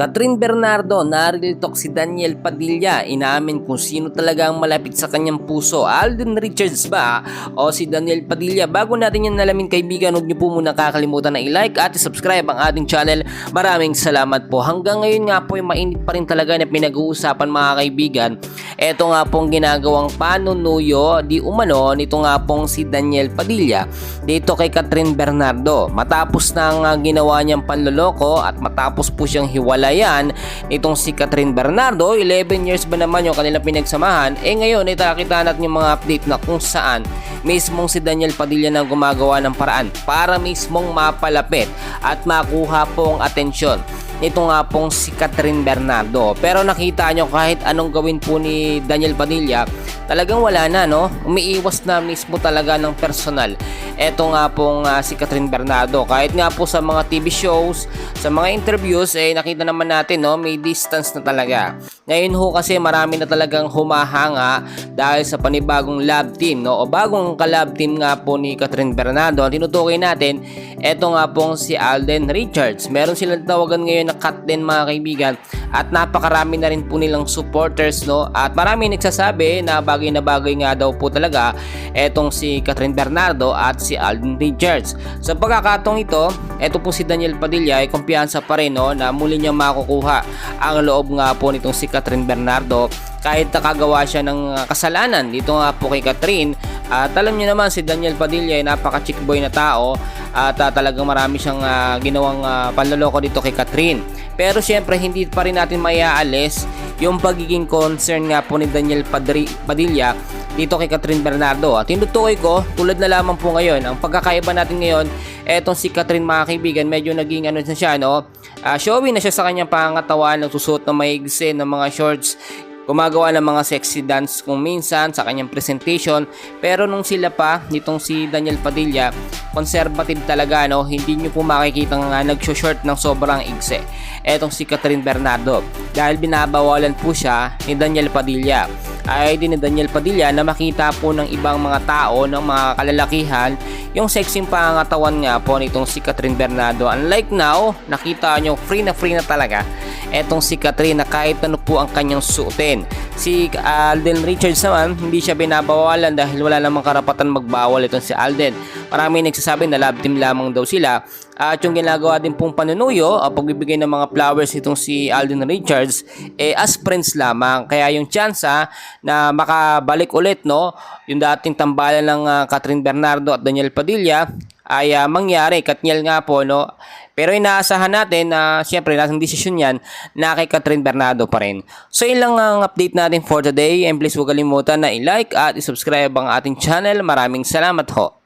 Catherine Bernardo, naril talk si Daniel Padilla, inamin kung sino talaga ang malapit sa kanyang puso, Alden Richards ba o si Daniel Padilla. Bago natin yan nalamin kaibigan, huwag niyo po muna kakalimutan na i-like at i-subscribe ang ating channel. Maraming salamat po. Hanggang ngayon nga po, ay mainit pa rin talaga na pinag-uusapan mga kaibigan. Ito nga pong ginagawang panunuyo di umano nito nga pong si Daniel Padilla dito kay Catherine Bernardo. Matapos na ang ginawa niyang panloloko at matapos po siyang hiwalayan nitong si Catherine Bernardo, 11 years ba naman yung kanilang pinagsamahan, eh ngayon ay nakita natin yung mga update na kung saan mismong si Daniel Padilla na gumagawa ng paraan para mismong mapalapit at makuha po ang atensyon nito nga pong si Catherine Bernardo. Pero nakita nyo kahit anong gawin po ni Daniel Padilla, talagang wala na no. Umiiwas na mismo talaga ng personal. Eto nga pong ah, si Catherine Bernardo. Kahit nga po sa mga TV shows, sa mga interviews, eh nakita naman natin no, may distance na talaga. Ngayon ho kasi marami na talagang humahanga dahil sa panibagong lab team no, o bagong kalab team nga po ni Catherine Bernardo. Ang tinutukoy natin, eto nga pong si Alden Richards. Meron silang tawagan ngayon na cut din mga kaibigan. At napakarami na rin po nilang supporters no? At marami nagsasabi na bagay na bagay nga daw po talaga etong si Catherine Bernardo at si Alden Richards. Sa pagkakataong ito, eto po si Daniel Padilla ay kumpiyansa pa rin no? Na muli niya makukuha ang loob nga po nitong si Catherine Bernardo kahit nakagawa siya ng uh, kasalanan. Dito nga po kay Catherine. At alam niyo naman si Daniel Padilla ay napaka chick boy na tao. At uh, talagang marami siyang uh, ginawang uh, panloloko dito kay Catherine. Pero syempre hindi pa rin natin maiaalis yung pagiging concern nga po ni Daniel Padri, Padilla dito kay Catherine Bernardo. At tinutukoy ko tulad na lamang po ngayon ang pagkakaiba natin ngayon etong si Catherine mga kaibigan medyo naging ano na siya no? Uh, showy na siya sa kanyang pangatawan nagsusuot ng maigsi ng mga shorts gumagawa ng mga sexy dance kung minsan sa kanyang presentation pero nung sila pa nitong si Daniel Padilla conservative talaga no? Hindi nyo po makikita nga nagshort ng sobrang igse. Etong si Catherine Bernardo. Dahil binabawalan po siya ni Daniel Padilla ay din ni Daniel Padilla na makita po ng ibang mga tao ng mga kalalakihan yung sexing pangatawan nga po nitong si Catherine Bernardo. Unlike now nakita nyo free na free na talaga etong si Catherine na kahit ano po ang kanyang suotin. Si Alden Richards naman hindi siya binabawalan dahil wala namang karapatan magbawal itong si Alden marami nagsasabi na love team lamang daw sila at yung ginagawa din pong panunuyo o pagbibigay ng mga flowers itong si Alden Richards eh as friends lamang kaya yung chance na makabalik ulit no yung dating tambalan ng uh, Catherine Bernardo at Daniel Padilla ay uh, mangyari katnyal nga po no pero inaasahan natin na uh, syempre nasang desisyon yan na kay Catherine Bernardo pa rin. So yun lang ang update natin for today and please huwag kalimutan na i-like at i-subscribe ang ating channel. Maraming salamat ho.